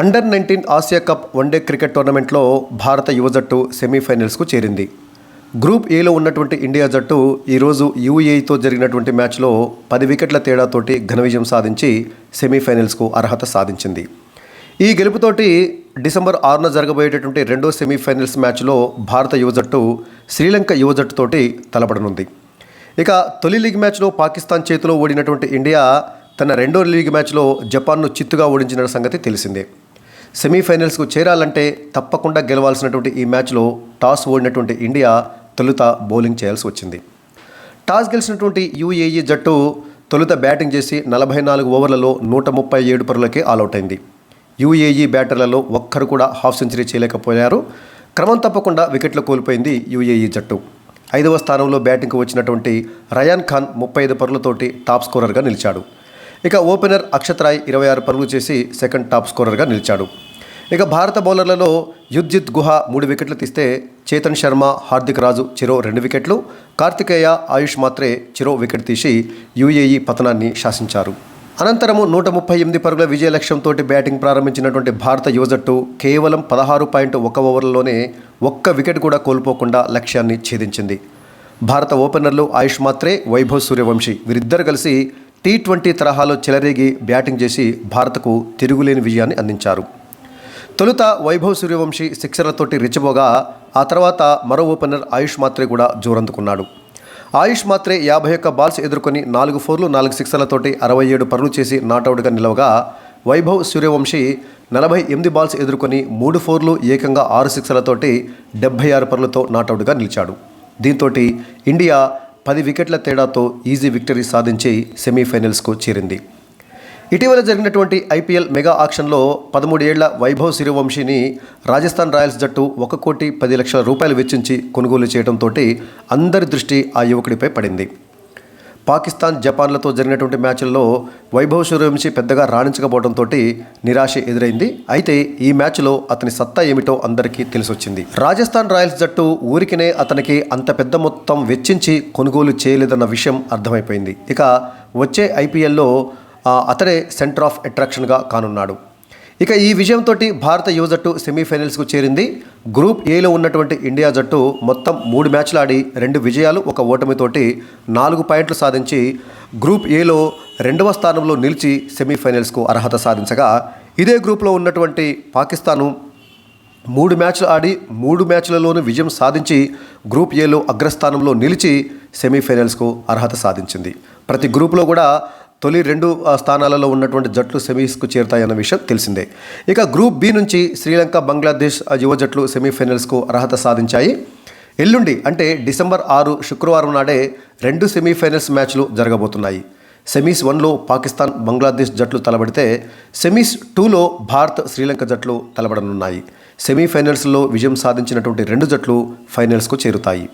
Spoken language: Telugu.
Under nineteen Asia cup one day cricket టోర్నమెంట్లో భారత యువ జట్టు సెమీఫైనల్స్కు చేరింది. గ్రూప్ ఏలో ఉన్నటువంటి ఇండియా జట్టు ఈరోజు యూఏఈతో జరిగినటువంటి మ్యాచ్లో పది వికెట్ల తేడాతోటి ఘన విజయం సాధించి సెమీఫైనల్స్కు అర్హత సాధించింది. ఈ గెలుపుతోటి డిసెంబర్ ఆరున జరగబోయేటటువంటి రెండో సెమీఫైనల్స్ మ్యాచ్లో భారత యువ జట్టు శ్రీలంక యువ జట్టుతోటి తలపడనుంది. ఇక తొలి లీగ్ మ్యాచ్లో పాకిస్తాన్ చేతిలో ఓడినటువంటి ఇండియా తన రెండో లీగ్ మ్యాచ్లో జపాన్ను చిత్తుగా ఓడించిన సంగతి తెలిసిందే. సెమీఫైనల్స్కు చేరాలంటే తప్పకుండా గెలవాల్సినటువంటి ఈ మ్యాచ్లో టాస్ ఓడినటువంటి ఇండియా తొలుత బౌలింగ్ చేయాల్సి వచ్చింది. టాస్ గెలిచినటువంటి యూఏఈ జట్టు తొలుత బ్యాటింగ్ చేసి నలభై నాలుగు ఓవర్లలో నూట ముప్పై ఏడు పరులకే ఆల్అవుట్ అయింది. యూఏఈ బ్యాటర్లలో ఒక్కరు కూడా హాఫ్ సెంచరీ చేయలేకపోయారు. క్రమం తప్పకుండా వికెట్లు కోల్పోయింది యూఏఈ జట్టు. ఐదవ స్థానంలో బ్యాటింగ్కు వచ్చినటువంటి రయాన్ ఖాన్ ముప్పై ఐదు పరులతోటి టాప్ స్కోరర్గా నిలిచాడు. ఇక ఓపెనర్ అక్షత్ రాయ్ ఇరవై ఆరు పరుగులు చేసి సెకండ్ టాప్ స్కోరర్గా నిలిచాడు. ఇక భారత బౌలర్లలో యుద్జిత్ గుహ మూడు వికెట్లు తీస్తే చేతన్ శర్మ హార్దిక్ రాజు చిరో రెండు వికెట్లు కార్తికేయ ఆయుష్ మాత్రే చిరో వికెట్ తీసి యూఏఈ పతనాన్ని శాసించారు. అనంతరము నూట ముప్పై ఎనిమిది పరుగుల విజయ లక్ష్యంతో బ్యాటింగ్ ప్రారంభించినటువంటి భారత యువ జట్టు కేవలం పదహారు పాయింట్ ఒక ఓవర్లలోనే ఒక్క వికెట్ కూడా కోల్పోకుండా లక్ష్యాన్ని ఛేదించింది. భారత ఓపెనర్లు ఆయుష్ మాత్రే వైభవ్ సూర్యవంశీ వీరిద్దరు కలిసి టీ ట్వంటీ తరహాలో చెలరేగి బ్యాటింగ్ చేసి భారత్కు తిరుగులేని విజయాన్ని అందించారు. తొలుత వైభవ్ సూర్యవంశీ సిక్సర్లతోటి రెచ్చిపోగా ఆ తర్వాత మరో ఓపెనర్ ఆయుష్ మాత్రే కూడా జోరందుకున్నాడు. ఆయుష్ మాత్రే యాభై ఒక్క బాల్స్ ఎదుర్కొని నాలుగు ఫోర్లు నాలుగు సిక్సర్లతోటి అరవై ఏడు పరులు చేసి నాటౌట్గా నిలవగా వైభవ్ సూర్యవంశీ నలభై ఎనిమిది బాల్స్ ఎదుర్కొని మూడు ఫోర్లు ఏకంగా ఆరు సిక్సర్లతోటి డెబ్బై ఆరు పరులతో నాటౌట్గా నిలిచాడు. దీంతో ఇండియా పది వికెట్ల తేడాతో ఈజీ విక్టరీ సాధించి సెమీఫైనల్స్కు చేరింది. ఇటీవల జరిగినటువంటి ఐపీఎల్ మెగా ఆక్షన్లో పదమూడేళ్ళ వైభవ్ సూర్యవంశీని రాజస్థాన్ రాయల్స్ జట్టు ఒక కోటి పది లక్షల రూపాయలు వెచ్చించి కొనుగోలు చేయడంతో అందరి దృష్టి ఆ యువకుడిపై పడింది. పాకిస్తాన్ జపాన్లతో జరిగినటువంటి మ్యాచ్ల్లో వైభవ్ సూర్యవంశీ పెద్దగా రాణించకపోవడంతో నిరాశ ఎదురైంది. అయితే ఈ మ్యాచ్లో అతని సత్తా ఏమిటో అందరికీ తెలిసొచ్చింది. రాజస్థాన్ రాయల్స్ జట్టు ఊరికినే అతనికి అంత పెద్ద మొత్తం వెచ్చించి కొనుగోలు చేయలేదన్న విషయం అర్థమైపోయింది. ఇక వచ్చే ఐపీఎల్లో అతడే సెంటర్ ఆఫ్ అట్రాక్షన్గా కానున్నాడు. ఇక ఈ విజయంతో భారత యువ జట్టు సెమీఫైనల్స్కు చేరింది. గ్రూప్ ఏలో ఉన్నటువంటి ఇండియా జట్టు మొత్తం మూడు మ్యాచ్లు ఆడి రెండు విజయాలు ఒక ఓటమితోటి నాలుగు పాయింట్లు సాధించి గ్రూప్ ఏలో రెండవ స్థానంలో నిలిచి సెమీఫైనల్స్కు అర్హత సాధించగా ఇదే గ్రూప్లో ఉన్నటువంటి పాకిస్తాను మూడు మ్యాచ్లు ఆడి మూడు మ్యాచ్లలోనూ విజయం సాధించి గ్రూప్ ఏలో అగ్రస్థానంలో నిలిచి సెమీఫైనల్స్కు అర్హత సాధించింది. ప్రతి గ్రూప్లో కూడా తొలి రెండు స్థానాలలో ఉన్నటువంటి జట్లు సెమీస్కు చేరుతాయన్న విషయం తెలిసిందే. ఇక గ్రూప్ బి నుంచి శ్రీలంక బంగ్లాదేశ్ యువ జట్లు సెమీఫైనల్స్కు అర్హత సాధించాయి. ఎల్లుండి అంటే డిసెంబర్ ఆరు శుక్రవారం నాడే రెండు సెమీఫైనల్స్ మ్యాచ్లు జరగబోతున్నాయి. సెమీస్ వన్లో పాకిస్తాన్ బంగ్లాదేశ్ జట్లు తలబడితే సెమీస్ టూలో భారత్ శ్రీలంక జట్లు తలబడనున్నాయి. సెమీఫైనల్స్లో విజయం సాధించినటువంటి రెండు జట్లు ఫైనల్స్కు చేరుతాయి.